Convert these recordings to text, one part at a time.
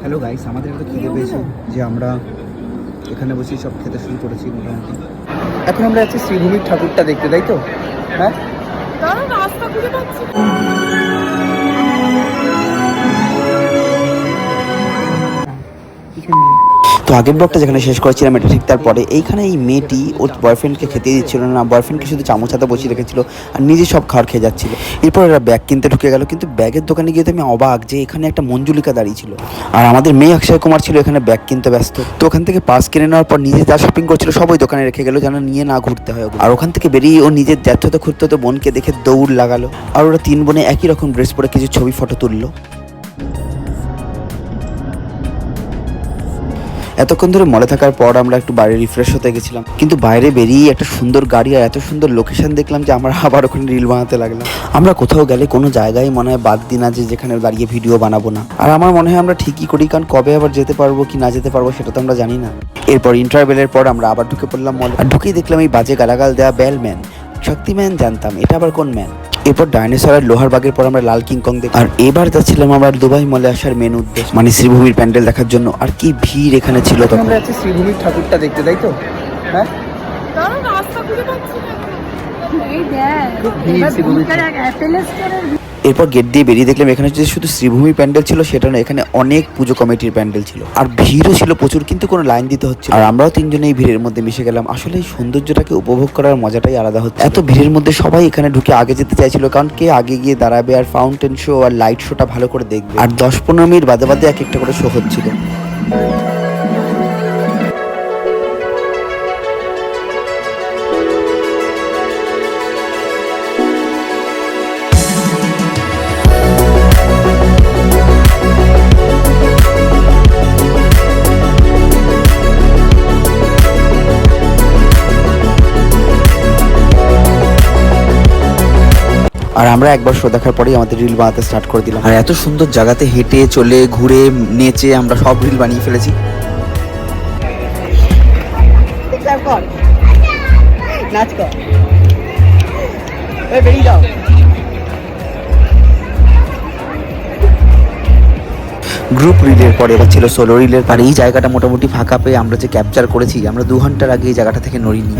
Hello guys আমাদের একটা খিদে পেয়েছে যে আমরা এখানে বসে সব খেতে শুরু করেছি মোটামুটি। এখন আমরা যাচ্ছি শ্রীভূমির ঠাকুরটা দেখতে তাই তো? হ্যাঁ? দাঁড়াও রাস্তা খুঁজে পাচ্ছি। না। তো আগের ব্লগটা যেখানে শেষ করেছিলাম, এটা ঠিক তারপরে। এইখানে এই মেয়েটি ওর বয়ফ্রেন্ডকে খেতে দিচ্ছিল না বয়ফ্রেন্ডকে শুধু চামচ হাতে বসিয়ে রেখেছিল আর নিজে সব খাবার খেয়ে যাচ্ছিল। এরপর এরা ব্যাগ কিনতে ঢুকে গেল, কিন্তু ব্যাগের দোকানে গিয়ে তো আমি অবাক যে এখানে একটা মঞ্জুলিকা দাঁড়িয়ে ছিল। আর আমাদের মেয়ে অক্ষয় কুমার ছিল, এখানে ব্যাগ কিনতে ব্যস্ত। তো ওখান থেকে পাস কিনে নেওয়ার পর নিজে যা শপিং করছিল সব ওই দোকানে রেখে গেল, যেন নিয়ে না ঘুরতে হয়। আর ওখান থেকে বেরিয়ে ও নিজের জ্যাঠতো ঘুরতে তো বোনকে দেখে দৌড় লাগালো। আর ওরা তিন বোনে একই রকম ড্রেস পরে কিছু ছবি ফটো তুললো। এতক্ষণ ধরে মলে থাকার পর আমরা একটু বাইরে রিফ্রেশ হতে গেছিলাম। কিন্তু বাইরে বেরিয়ে একটা সুন্দর গাড়ি আর এত সুন্দর লোকেশন দেখলাম যে আমরা আবার ওখানে রিল বানাতে লাগলাম। আমরা কোথাও গেলে কোনো জায়গায় মনে হয় বাদ দিন আছে যেখানে দাঁড়িয়ে ভিডিও বানাবো না। আর আমার মনে হয় আমরা ঠিকই করি, কারণ কবে আবার যেতে পারব, কি না যেতে পারব সেটা তো আমরা জানি না। এরপর ইন্টারভেলের পর আমরা আবার ঢুকে পড়লাম মল আর ঢুকেই দেখলাম এই বাজে গালাগাল দেওয়া ব্যালম্যান শক্তিম্যান জানতাম, এটা আবার কোন ম্যান এরপর ডাইনোসর আর লোহার বাগের পর আমরা লাল কিংকং দেখি আর এবার যাচ্ছিলাম আমরা দুবাই মলে আসার মেন উদ্দেশ্য। মানে শ্রীভূমির প্যান্ডেল দেখার জন্য। আর কি ভিড় এখানে ছিল তখন। আমরা আছি শ্রীভূমির ঠাকুরটা দেখতে তাই তো? হ্যাঁ? দাঁড়াও রাস্তা খুঁজে পাচ্ছি না। এই দেখ এরপর গেট দিয়ে বেরিয়ে দেখলাম এখানে যে শুধু শ্রীভূমি প্যান্ডেল ছিল, সেটা না, এখানে অনেক পুজো কমিটির প্যান্ডেল ছিল। আর ভিড়ও ছিল প্রচুর, কিন্তু কোনো লাইন দিতে হচ্ছে আর আমরাও তিনজনে এই ভিড়ের মধ্যে মিশে গেলাম। আসলে এই সৌন্দর্যটাকে উপভোগ করার মজাটাই আলাদা হচ্ছে। এত ভিড়ের মধ্যে সবাই এখানে ঢুকে আগে যেতে চাইছিল, কারণ কে আগে গিয়ে দাঁড়াবে আর ফাউন্টেন শো আর লাইট শোটা ভালো করে দেখবে। আর দশ পনেরো মিনিট বাদে বাদে এক একটা করে শো হচ্ছিল। আর আমরা একবার শো দেখার পরেই আমাদের রিল বানাতে স্টার্ট করে দিলাম। আর এত সুন্দর জায়গাতে হেঁটে চলে ঘুরে নেচে আমরা সব রিল বানিয়ে ফেলেছি। নাচ কর। বেরিয়ে যাও। গ্রুপ রিলের পরে এবার ছিল সোলো রিলের আর এই জায়গাটা মোটামুটি ফাঁকা পেয়ে আমরা যে ক্যাপচার করেছি আমরা দু ঘণ্টার আগে এই জায়গাটা থেকে নড়িনি।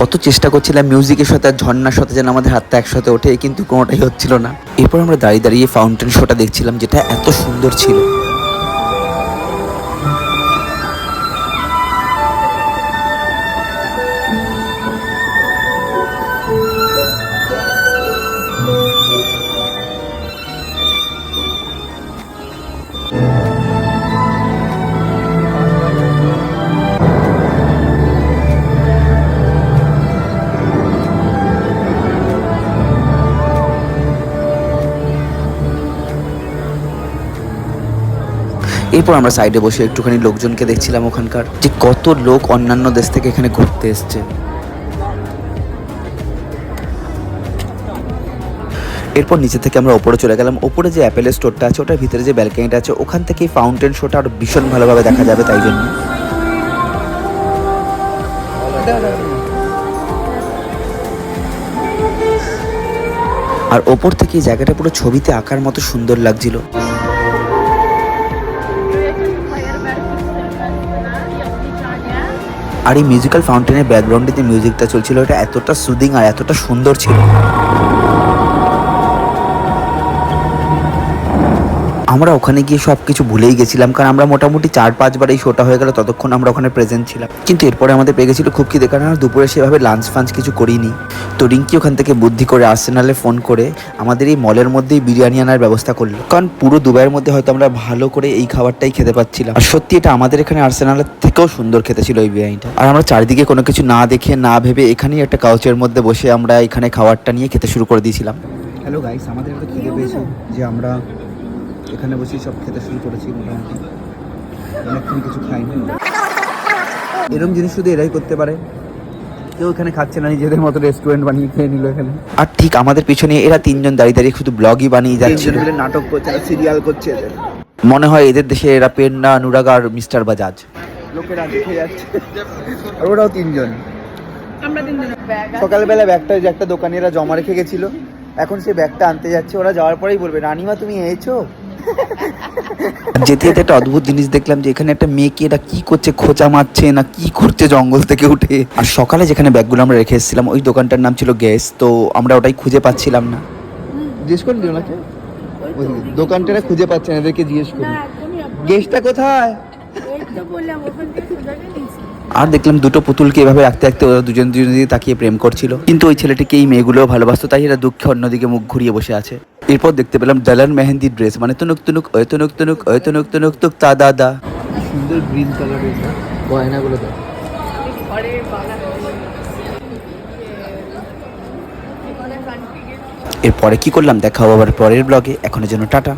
কত চেষ্টা করছিলাম মিউজিকের সাথে আর ঝর্নার সাথে যেন আমাদের হাতটা একসাথে ওঠে, কিন্তু কোনোটাই হচ্ছিল না। এরপর আমরা দাঁড়িয়ে দাঁড়িয়ে ফাউন্টেন শোটা দেখছিলাম, যেটা এত সুন্দর ছিল। এরপর আমরা সাইডে বসে একটুখানি লোকজনকে দেখছিলাম ওখানকার। যে কত লোক অন্যান্য দেশ থেকে এখানে ঘুরতে এসছে। এরপর নিচে থেকে আমরা ওপরে চলে গেলাম। ওপরে যে অ্যাপেলের স্টোরটা আছে, ওটার ভিতরে যে ব্যালকানিটা আছে, ওখান থেকে ফাউন্টেন শোটা আরও ভীষণ ভালোভাবে দেখা যাবে তাই জন্য। আর ওপর থেকে এই জায়গাটা পুরো ছবিতে আঁকার মতো সুন্দর লাগছিল। আর এই মিউজিক্যাল ফাউন্টেনের ব্যাকগ্রাউন্ডে যে মিউজিকটা চলছিল, এটা এতটা সুদিং আর এতটা সুন্দর ছিল। আমরা ওখানে গিয়ে সব কিছু ভুলেই গেছিলাম, কারণ আমরা মোটামুটি চার পাঁচবার এই শোটা হয়ে গেল, ততক্ষণ আমরা ওখানে প্রেজেন্ট ছিলাম। কিন্তু এরপরে আমাদের পেয়ে গেছিল খুব খিদে, কারণ দুপুরে সেভাবে লাঞ্চ ফাঞ্চ কিছু করিনি। তো রিঙ্কি ওখান থেকে বুদ্ধি করে আর্সেনালে ফোন করে আমাদের এই মলের মধ্যেই বিরিয়ানি আনার ব্যবস্থা করল। কারণ পুরো দুবাইয়ের মধ্যে হয়তো আমরা ভালো করে এই খাবারটাই খেতে পাচ্ছিলাম। আর সত্যি এটা আমাদের এখানে আর্সেনালের থেকেও সুন্দর খেতে ছিল এই বিরিয়ানিটা। আর আমরা চারিদিকে কোনো কিছু না দেখে, না ভেবে এখানেই একটা কাউচের মধ্যে বসে আমরা এখানে খাবারটা নিয়ে খেতে শুরু করে দিয়েছিলাম। হ্যালো গাইস আমাদের এত খিদে পেয়েছে যে আমরা এখানে বসে সব খেতে শুরু করেছি মোটামুটি। অনেকক্ষণ কিছু খাইনি। এরকম জিনিস শুধু এরাই করতে পারে। কেউ এখানে খাচ্ছে না নিজেদের মতো রেস্টুরেন্ট বানিয়ে খেয়ে নিল এখানে। আর ঠিক আমাদের পিছনে এরা তিনজন দাঁড়িয়ে দাঁড়িয়ে শুধু ব্লগই বানিয়ে যাচ্ছে। নাটক করছে না সিরিয়াল করছে এদের। মনে হয় এদের দেশে এরা পেন্না অনুরাগ আর মিস্টার বাজাজ। লোকেরা দেখে যাচ্ছে। আর ওরাও তিনজন। আমরা তিনজন। সকালবেলা ব্যাগটা যে একটা দোকানিরা জমা রেখে গেছিল। এখন সে ব্যাগটা আনতে যাচ্ছে ওরা যাওয়ার পরেই বলবে রানিমা তুমি এসেছ? যেতে যেতে একটা অদ্ভুত জিনিস দেখলাম যে এখানে একটা মেয়েকে এটা কি করছে খোঁচা মারছে না কি করছে জঙ্গল থেকে উঠে। আর সকালে যেখানে ব্যাগগুলো আমরা রেখে এসেছিলাম ওই দোকানটার নাম ছিল গ্যাস তো আমরা ওটাই খুঁজে পাচ্ছিলাম না। জিজ্ঞেস করে দিও নাকি? দোকানটা খুঁজে পাচ্ছে না এদেরকে জিজ্ঞেস করি। না একদমই up- গেস্টটা কোথায়? আর দেখলাম দুটো পুতুলকে এভাবে রাখতে রাখতে ওরা দুজন দুজন দিকে তাকিয়ে প্রেম করছিল। কিন্তু ওই ছেলেটিকে এই মেয়েগুলোও ভালোবাসতো তাই এরা দুঃখে অন্যদিকে মুখ ঘুরিয়ে বসে আছে। এরপর দেখতে পেলাম ডালান মেহেন্দির ড্রেস মানে তুনুক তুনুক ওই তুনুক তুনুক ওই তুনুক তুনুক তুক তা দাদা সুন্দর গ্রিন কালারের গয়নাগুলো দেখ। এরপরে কি করলাম দেখা হবে আবার পরের ব্লগে এখনের জন্য টাটা।